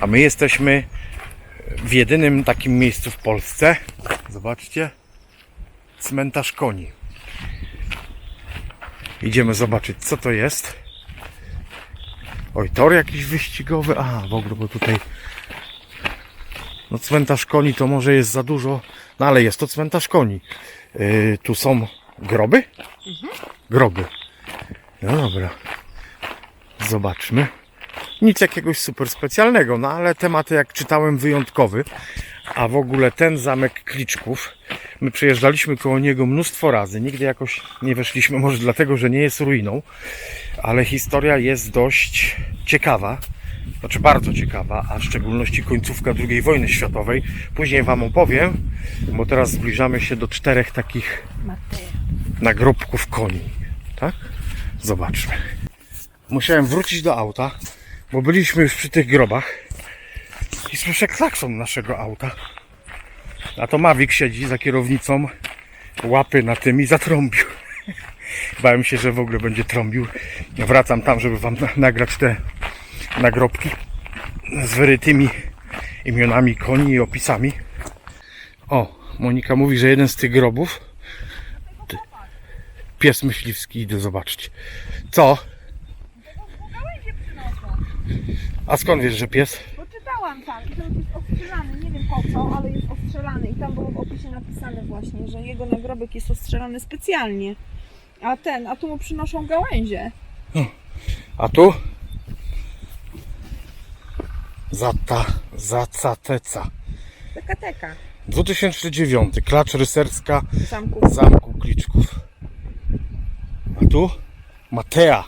A my jesteśmy w jedynym takim miejscu w Polsce. Zobaczcie. Cmentarz koni. Idziemy zobaczyć, co to jest. Oj, tor jakiś wyścigowy. A, w ogóle, bo tutaj. No, cmentarz koni to może jest za dużo. No, ale jest to cmentarz koni. Yy, tu są groby? Groby. No dobra. Zobaczmy. Nic jakiegoś super specjalnego, no ale tematy jak czytałem wyjątkowy. A w ogóle ten zamek Kliczków, my przejeżdżaliśmy koło niego mnóstwo razy. Nigdy jakoś nie weszliśmy, może dlatego, że nie jest ruiną, ale historia jest dość ciekawa. Znaczy bardzo ciekawa, a w szczególności końcówka II wojny światowej. Później Wam opowiem, bo teraz zbliżamy się do czterech takich nagrobków koni. Tak? Zobaczmy. Musiałem wrócić do auta, bo byliśmy już przy tych grobach i słyszę klakson naszego auta. A to Mavic siedzi za kierownicą, łapy na tym i zatrąbił. Bałem się, że w ogóle będzie trąbił. Wracam tam, żeby Wam na- nagrać te nagrobki z wyrytymi imionami koni i opisami. O, Monika mówi, że jeden z tych grobów pies myśliwski, idę zobaczyć. Co? A skąd wiesz, że pies? Bo czytałam tam i to jest ostrzelany, nie wiem po co, ale jest ostrzelany i tam było w opisie napisane właśnie, że jego nagrobek jest ostrzelany specjalnie. A ten, a tu mu przynoszą gałęzie. A tu? Zata, zacateca. Taka teka 2009. Klacz rycerska zamku. Zamku Kliczków. A tu? Matea.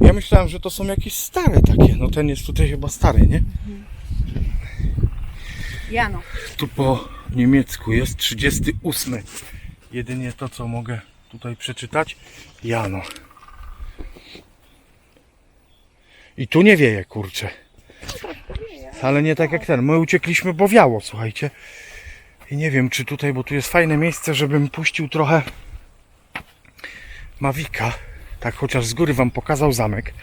Ja myślałem, że to są jakieś stare takie. No ten jest tutaj chyba stary, nie? Jano. Tu po niemiecku jest 38. Jedynie to, co mogę tutaj przeczytać. Jano. I tu nie wieje, kurczę. Ale nie tak jak ten. My uciekliśmy, bo wiało, słuchajcie. I nie wiem, czy tutaj, bo tu jest fajne miejsce, żebym puścił trochę Mawika. Tak chociaż z góry wam pokazał zamek.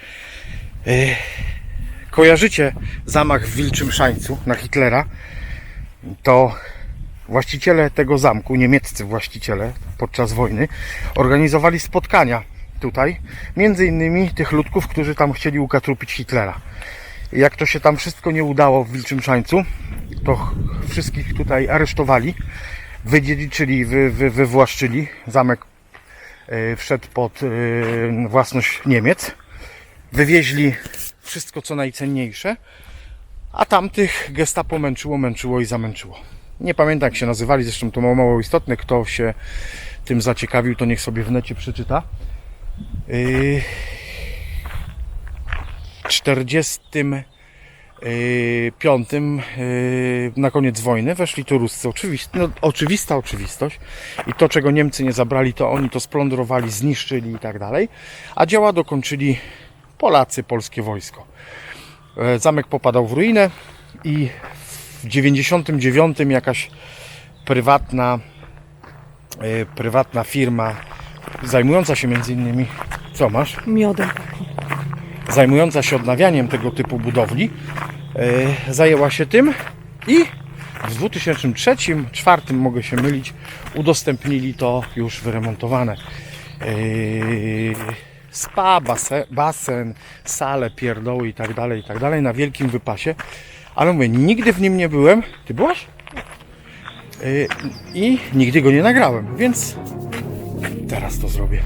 Yy, kojarzycie zamach w Wilczym Szańcu na Hitlera? to właściciele tego zamku, niemieccy właściciele podczas wojny, organizowali spotkania tutaj, między innymi tych ludków, którzy tam chcieli ukatrupić Hitlera. Jak to się tam wszystko nie udało w Wilczym Szańcu, to ch- wszystkich tutaj aresztowali, wydziedziczyli, wy, wy, wywłaszczyli. Zamek e, E, wszedł pod e, własność Niemiec. Wywieźli wszystko, co najcenniejsze, a tamtych gestapo męczyło, męczyło i zamęczyło. Nie pamiętam, jak się nazywali, zresztą to mało, mało istotne. Kto się tym zaciekawił, to niech sobie w necie przeczyta. E, 40 Y, piątym y, na koniec wojny weszli tu Ruscy. Oczywista, no, oczywista oczywistość. I to, czego Niemcy nie zabrali, to oni to splądrowali, zniszczyli i tak dalej. A działa dokończyli Polacy, polskie wojsko. E, zamek popadał w ruinę i w 99 jakaś prywatna, e, prywatna firma zajmująca się między innymi co masz? Miodem. Zajmująca się odnawianiem tego typu budowli, zajęła się tym i w 2003-2004 mogę się mylić udostępnili to już wyremontowane e, spa, basen, basen, sale, pierdoły i tak dalej, i tak dalej na wielkim wypasie. Ale mówię, nigdy w nim nie byłem. Ty byłaś? Yy, I nigdy go nie nagrałem, więc teraz to zrobię.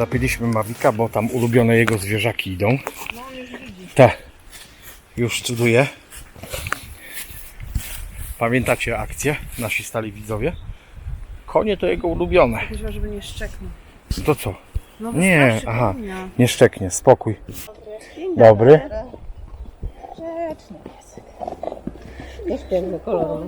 Zapiliśmy Mawika, bo tam ulubione jego zwierzaki idą. No już widzi. Tak. Już cuduje. Pamiętacie akcję, nasi stali widzowie? Konie to jego ulubione. Myślę, żeby nie szczeknął. To co? No Nie, wystarczy, aha. Nie szczeknie, spokój. Dobry. Piesek. Też piękny kolor.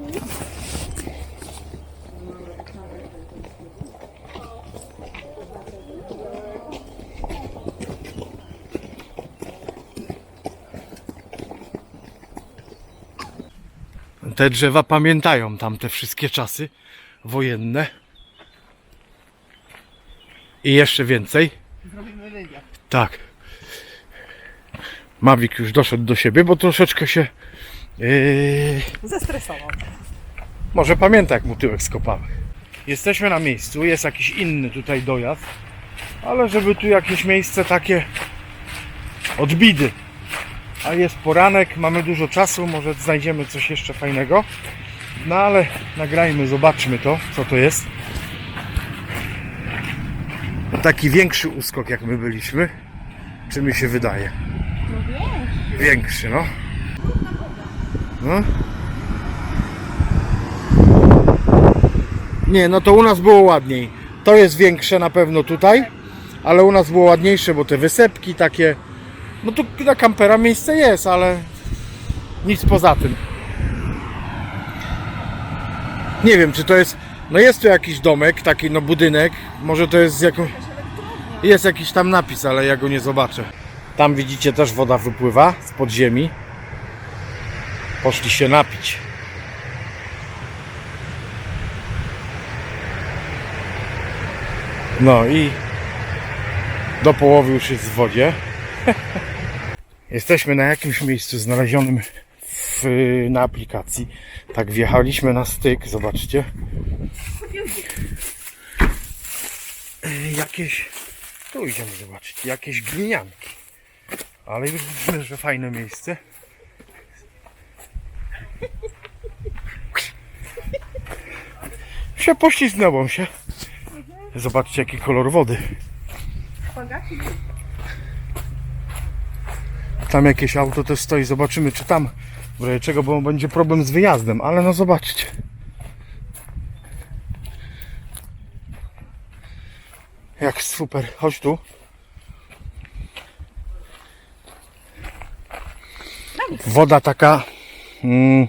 Te drzewa pamiętają tamte wszystkie czasy wojenne. I jeszcze więcej. Zrobimy wywiad. Tak. Mawik już doszedł do siebie, bo troszeczkę się. Yy, Zestresował. może pamięta, jak mu tyłek skopamy. Jesteśmy na miejscu, jest jakiś inny tutaj dojazd, ale żeby tu jakieś miejsce takie odbidy. A jest poranek, mamy dużo czasu, może znajdziemy coś jeszcze fajnego. No ale nagrajmy, zobaczmy to, co to jest. Taki większy uskok, jak my byliśmy. Czy mi się wydaje? Większy, no. No. Nie, no to u nas było ładniej. To jest większe na pewno tutaj, ale u nas było ładniejsze, bo te wysepki takie. No tu na kampera miejsce jest, ale nic poza tym. Nie wiem, czy to jest. No jest tu jakiś domek, taki no budynek. Może to jest jako. Jest jakiś tam napis, ale ja go nie zobaczę. Tam widzicie też woda wypływa z podziemi. Poszli się napić. No i do połowy już jest w wodzie. Jesteśmy na jakimś miejscu znalezionym w, na aplikacji. Tak wjechaliśmy na styk, zobaczcie. Jakieś, tu idziemy zobaczyć, jakieś glinianki. Ale już widzimy, że fajne miejsce. Się poślizgnęło się. Zobaczcie jaki kolor wody. Tam jakieś auto też stoi, zobaczymy czy tam w razie czego, bo będzie problem z wyjazdem, ale no zobaczcie. Jak super, chodź tu. Woda taka mm,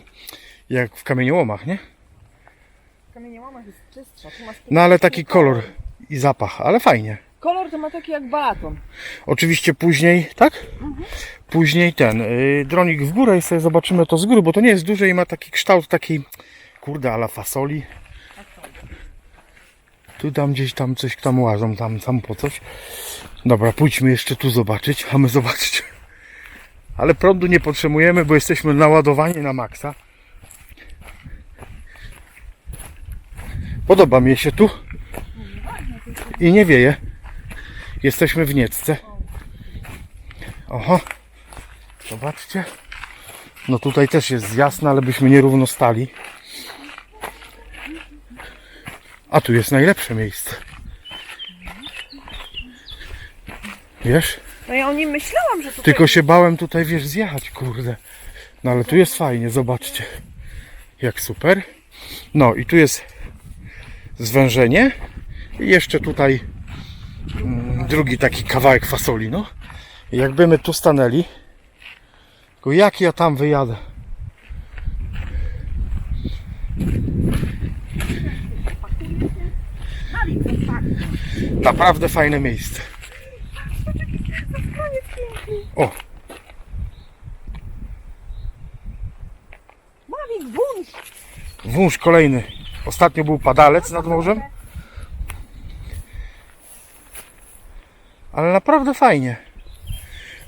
jak w kamieniołomach, nie? W kamieniołomach jest czystsza. Tu masz No ale taki kolor i zapach, ale fajnie. Kolor to ma taki jak balaton. Oczywiście później, tak? Później ten yy, dronik w górę i sobie zobaczymy to z góry, bo to nie jest duże i ma taki kształt takiej, kurde, ala fasoli. Tu tam gdzieś tam coś tam łażą, tam, tam po coś. Dobra, pójdźmy jeszcze tu zobaczyć, a my zobaczcie. Ale prądu nie potrzebujemy, bo jesteśmy naładowani na maksa. Podoba mi się tu. I nie wieje. Jesteśmy w Niecce. Oho. Zobaczcie. No tutaj też jest jasno, ale byśmy nierówno stali. A tu jest najlepsze miejsce. Wiesz? No ja o nim myślałam, że tutaj... Tylko się bałem tutaj, wiesz, zjechać, kurde. No ale tu jest fajnie, zobaczcie. Jak super. No i tu jest zwężenie. I jeszcze tutaj mm, drugi taki kawałek fasoli, no. I jakby my tu stanęli, tylko jak ja tam wyjadę? Naprawdę fajne miejsce. O, Mawik, wąż! Wąż kolejny. Ostatnio był padalec nad morzem. Ale naprawdę fajnie.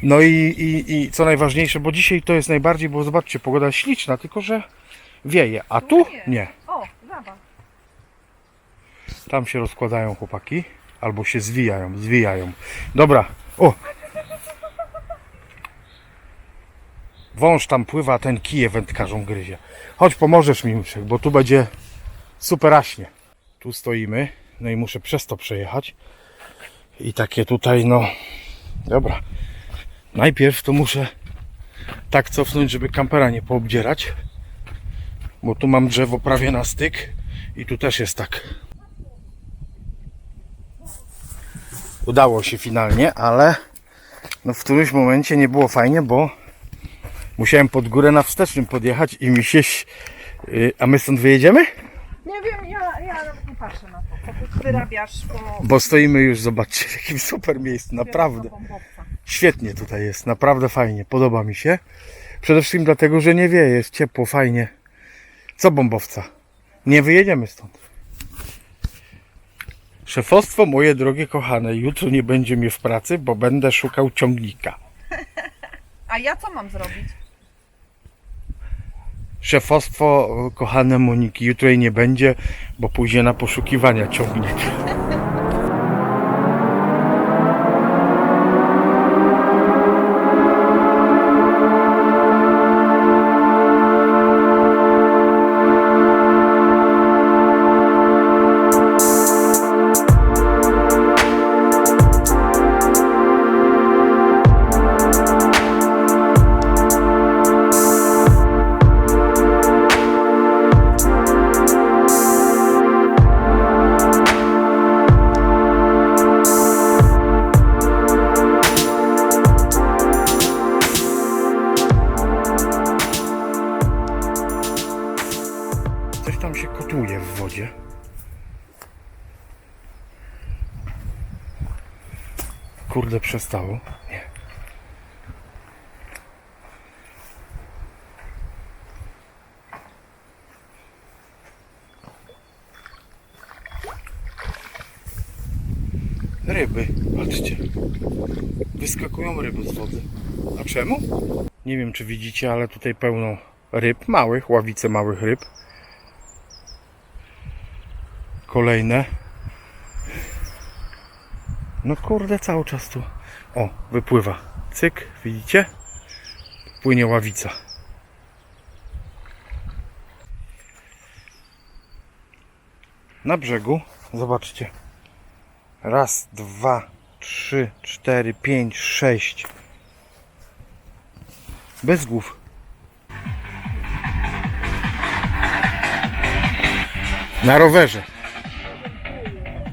No i, i, i co najważniejsze, bo dzisiaj to jest najbardziej, bo zobaczcie, pogoda jest śliczna, tylko że wieje. A tu nie. O, zobacz. Tam się rozkładają chłopaki. Albo się zwijają, zwijają. Dobra. O! Wąż tam pływa, a ten kije wędkarzom gryzie. Chodź, pomożesz mi, Myszek, bo tu będzie superaśnie. Tu stoimy, no i muszę przez to przejechać. I takie tutaj, no. Dobra. Najpierw to muszę tak cofnąć, żeby kampera nie poobdzierać. Bo tu mam drzewo prawie na styk. I tu też jest tak. Udało się finalnie, ale no w którymś momencie nie było fajnie, bo musiałem pod górę na wstecznym podjechać i mi się... y, A my stąd wyjedziemy? Nie wiem, ja, ja nie patrzę na to, ty wyrabiasz, bo... Bo stoimy już, zobaczcie, w jakim super miejscu, naprawdę. Świetnie tutaj jest, naprawdę fajnie, podoba mi się. Przede wszystkim dlatego, że nie wieje, jest ciepło, fajnie. Co bombowca? Nie wyjedziemy stąd. Szefostwo moje drogie kochane, jutro nie będzie mnie w pracy, bo będę szukał ciągnika. A ja co mam zrobić? Szefostwo kochane Moniki, jutro jej nie będzie, bo pójdzie na poszukiwania ciągnika. Nie. Ryby, patrzcie. Wyskakują ryby z wody. A czemu? Nie wiem, czy widzicie, ale tutaj pełno ryb, małych, ławice małych ryb kolejne. No kurde, cały czas tu. O, wypływa. Cyk, widzicie? Płynie ławica. Na brzegu, zobaczcie. Raz, dwa, trzy, cztery, pięć, sześć. Bez głów. Na rowerze.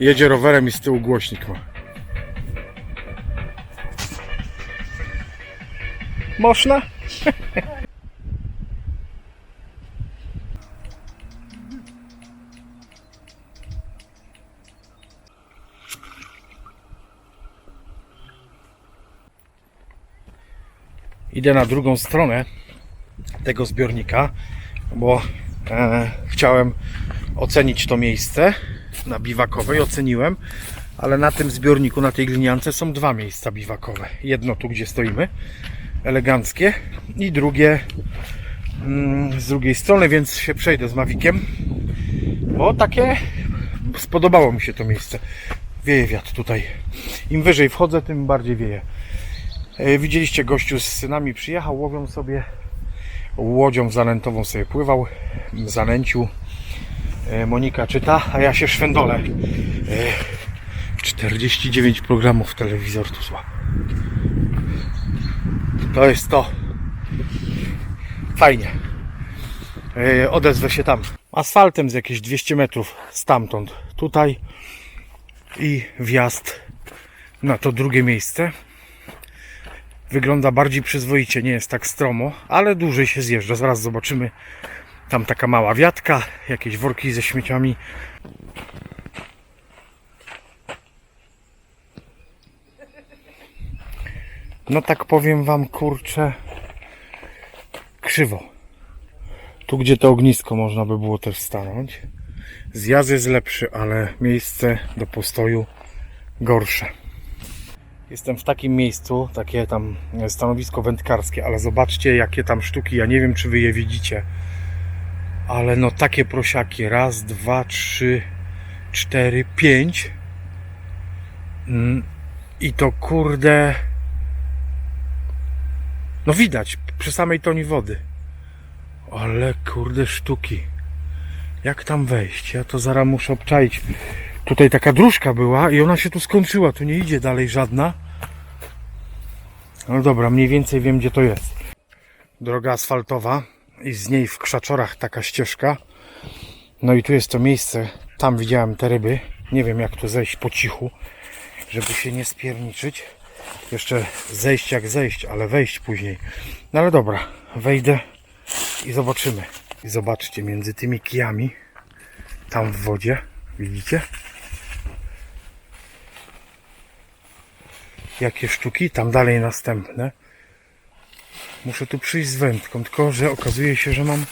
Jedzie rowerem i z tyłu głośnik ma. Można? Idę na drugą stronę tego zbiornika, bo e, chciałem ocenić to miejsce na biwakowej, oceniłem, ale na tym zbiorniku, na tej gliniance są dwa miejsca biwakowe. Jedno tu, gdzie stoimy, eleganckie i drugie mm, z drugiej strony, więc się przejdę z Mavikiem, bo takie spodobało mi się to miejsce. Wieje wiatr tutaj. Im wyżej wchodzę, tym bardziej wieje. E, Widzieliście gościu z synami przyjechał, łowią sobie łodzią zanętową sobie pływał, zanęcił E, Monika czyta, a ja się szwendolę. E, 49 programów telewizor tu zła. To jest to. Fajnie. E, Odezwę się tam. Asfaltem z jakieś 200 metrów stamtąd. Tutaj i wjazd na to drugie miejsce. Wygląda bardziej przyzwoicie, nie jest tak stromo, ale dłużej się zjeżdża. Zaraz zobaczymy tam taka mała wiatka, jakieś worki ze śmieciami. No tak powiem wam, kurczę, krzywo. Tu, gdzie to ognisko można by było też stanąć. Zjazd jest lepszy, ale miejsce do postoju gorsze. Jestem w takim miejscu, takie tam stanowisko wędkarskie, ale zobaczcie, jakie tam sztuki. Ja nie wiem, czy wy je widzicie ale no takie prosiaki. Raz, dwa, trzy, cztery, pięć. Mm, I to kurde. No widać przy samej toni wody. Ale kurde sztuki. Jak tam wejść? Ja to zaraz muszę obczaić. Tutaj taka dróżka była i ona się tu skończyła, tu nie idzie dalej żadna. No dobra, mniej więcej wiem gdzie to jest. Droga asfaltowa i z niej w krzaczorach taka ścieżka. No i tu jest to miejsce, tam widziałem te ryby. Nie wiem jak tu zejść po cichu, żeby się nie spierniczyć. Jeszcze zejść jak zejść, ale wejść później. No ale dobra, wejdę i zobaczymy. I zobaczcie, między tymi kijami, tam w wodzie, widzicie? Jakie sztuki, tam dalej następne. Muszę tu przyjść z wędką, tylko że okazuje się, że mam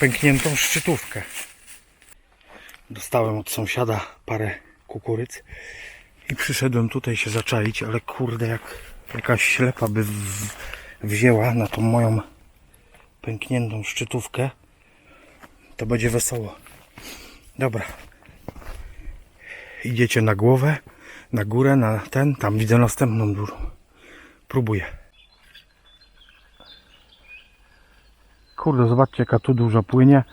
pękniętą szczytówkę. Dostałem od sąsiada parę kukuryc i przyszedłem tutaj się zaczaić, ale kurde, jak jakaś ślepa by wzięła na tą moją pękniętą szczytówkę, to będzie wesoło. Dobra. Idziecie na głowę, na górę, na ten, tam widzę następną dużą. Próbuję. Kurde, zobaczcie jaka tu duża płynie,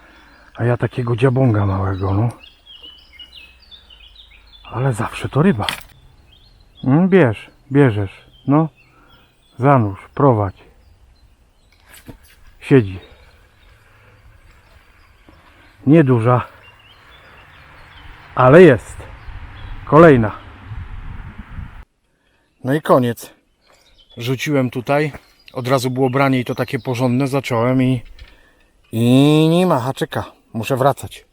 a ja takiego dziabąga małego, no. Ale zawsze to ryba. Mm, bierz, bierzesz, no. Zanurz, prowadź. Siedzi. Nieduża, ale jest. Kolejna. No i koniec. Rzuciłem tutaj. Od razu było branie i to takie porządne. Zacząłem i, i nie ma haczyka. Muszę wracać.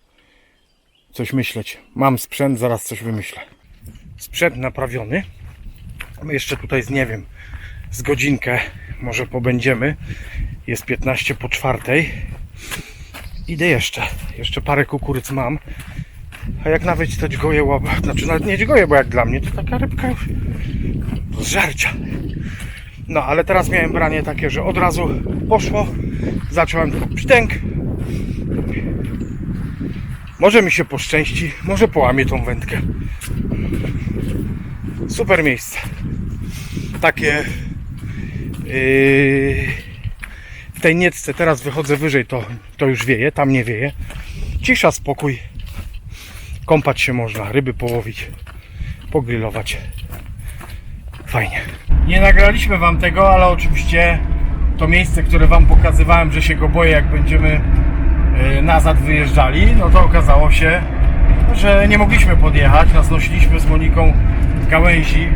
Coś myśleć. Mam sprzęt, zaraz coś wymyślę. Sprzęt naprawiony. Jeszcze tutaj z nie wiem, z godzinkę może pobędziemy. Jest 15 po czwartej. Idę jeszcze. Jeszcze parę kukuryc mam. A jak nawet te dźgoje łapa, znaczy nawet nie dźgoje, bo jak dla mnie to taka rybka już z żarcia. No ale teraz miałem branie takie, że od razu poszło. Zacząłem tylko psztęk. Może mi się poszczęści, może połamie tą wędkę. Super miejsce. Takie yy, w tej niecce teraz wychodzę wyżej, to, to już wieje, tam nie wieje. Cisza, spokój. Kąpać się można, ryby połowić, pogrillować. Fajnie. Nie nagraliśmy Wam tego, ale oczywiście to miejsce, które Wam pokazywałem, że się go boję, jak będziemy nazad wyjeżdżali, no to okazało się, że nie mogliśmy podjechać. Nas nosiliśmy z Moniką gałęzi.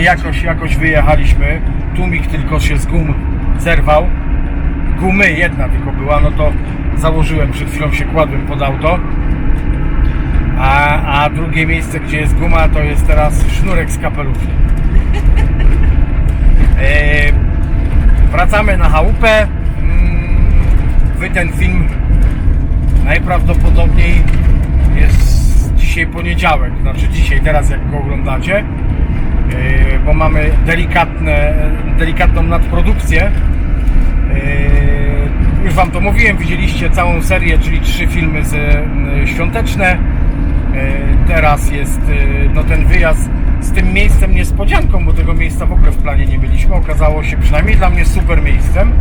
I jakoś, jakoś wyjechaliśmy. Tłumik tylko się z gum zerwał. Gumy jedna tylko była, no to założyłem, przed chwilą się kładłem pod auto. A, a drugie miejsce, gdzie jest guma, to jest teraz sznurek z kapeluszem. E, wracamy na chałupę. Mm, Wy ten film najprawdopodobniej jest dzisiaj poniedziałek, znaczy dzisiaj, teraz jak go oglądacie, e, bo mamy delikatne, delikatną nadprodukcję. E, Już Wam to mówiłem, widzieliście całą serię, czyli trzy filmy z, e, świąteczne. Teraz jest no, ten wyjazd z tym miejscem niespodzianką, bo tego miejsca w ogóle w planie nie mieliśmy. Okazało się przynajmniej dla mnie super miejscem.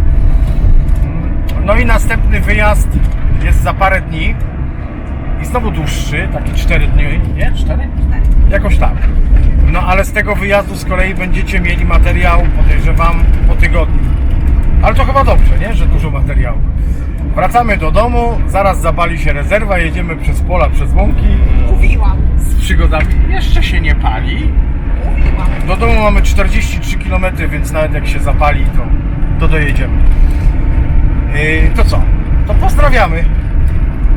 No i następny wyjazd jest za parę dni. I znowu dłuższy, taki 4 dni, nie? 4? Jakoś tak. No ale z tego wyjazdu z kolei będziecie mieli materiał, podejrzewam, po tygodniu. Ale to chyba dobrze, nie? Że dużo materiału. Wracamy do domu, zaraz zabali się rezerwa, jedziemy przez pola, przez łąki Mówiłam, z przygodami. Jeszcze się nie pali. mówiłam. Do domu mamy 43 km, więc nawet jak się zapali, to, to dojedziemy. Yy, to co? Pozdrawiamy.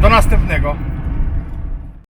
Do następnego.